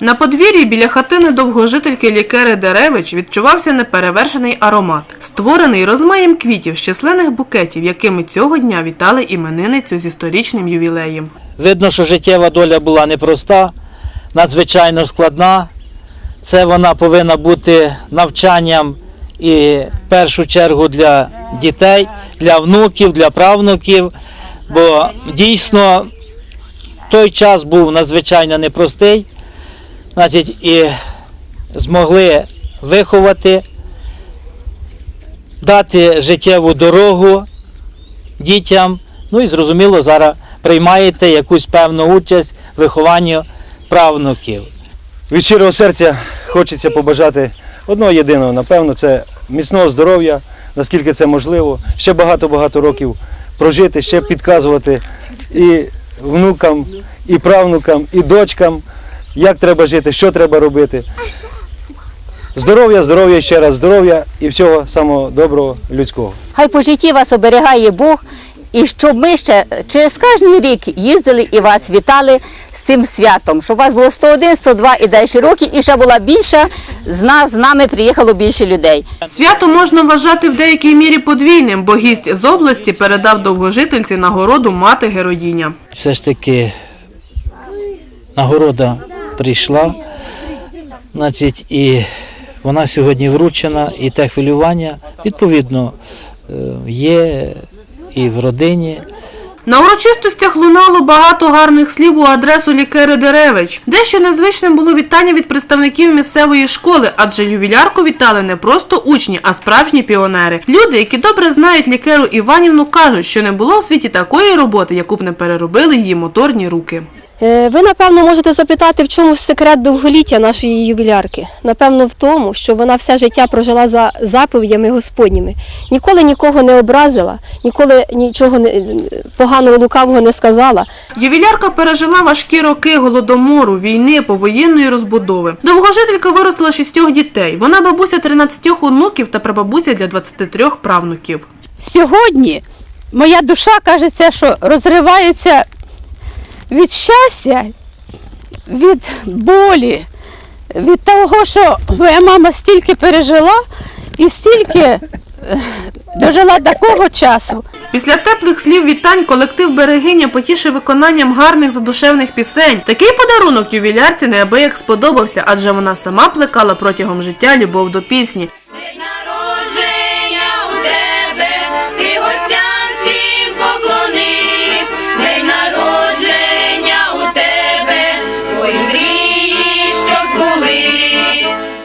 На подвір'ї біля хатини довгожительки лікери Деревич відчувався неперевершений аромат, створений розмаєм квітів з численних букетів, якими цього дня вітали іменинницю зі сторічним ювілеєм. Видно, що життєва доля була непроста, надзвичайно складна. Це вона повинна бути навчанням і в першу чергу для дітей, для внуків, для правнуків. Бо дійсно той час був надзвичайно непростий. Значить, і змогли виховати, дати життєву дорогу дітям. Ну і зрозуміло, зараз приймаєте якусь певну участь в вихованні правнуків. Від щирого серця хочеться побажати одного єдиного, напевно, це міцного здоров'я, наскільки це можливо, ще багато-багато років прожити, ще підказувати і внукам, і правнукам, і дочкам, як треба жити, що треба робити. Здоров'я, здоров'я ще раз, здоров'я і всього самого доброго людського. Хай по житті вас оберігає Бог, і щоб ми ще через кожен рік їздили і вас вітали з цим святом, щоб у вас було 101, 102 і далі роки, і ще була більша, з нас, з нами приїхало більше людей. Свято можна вважати в деякій мірі подвійним, бо гість з області передав довгожительці нагороду мати героїня. Все ж таки нагорода прийшла, значить, і вона сьогодні вручена, і те хвилювання, відповідно, е, є і в родині. На урочистостях лунало багато гарних слів у адресу лікери Деревич. Дещо незвичним було вітання від представників місцевої школи, адже ювілярку вітали не просто учні, а справжні піонери. Люди, які добре знають лікеру Іванівну, кажуть, що не було в світі такої роботи, яку б не переробили її моторні руки. Е, Ви, напевно, можете запитати, в чому ж секрет довголіття нашої ювілярки. Напевно, в тому, що вона все життя прожила за заповідями Господніми. Ніколи нікого не образила, ніколи нічого не, поганого лукавого не сказала. Ювілярка пережила важкі роки голодомору, війни, повоєнної розбудови. Довгожителька виростила шістьох дітей. Вона бабуся 13 онуків та прабабуся для 23 правнуків. сьогодні моя душа кажеться, що розривається від щастя, від болі, від того, що моя мама стільки пережила і стільки е, дожила такого часу. Після теплих слів вітань колектив Берегиня потішив виконанням гарних задушевних пісень. Такий подарунок ювілярці неабияк сподобався, адже вона сама плекала протягом життя любов до пісні.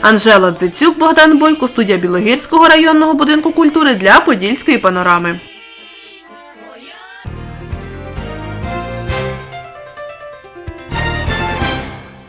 Анжела Дзицюк, Богдан Бойко, студія Білогірського районного будинку культури для Подільської панорами.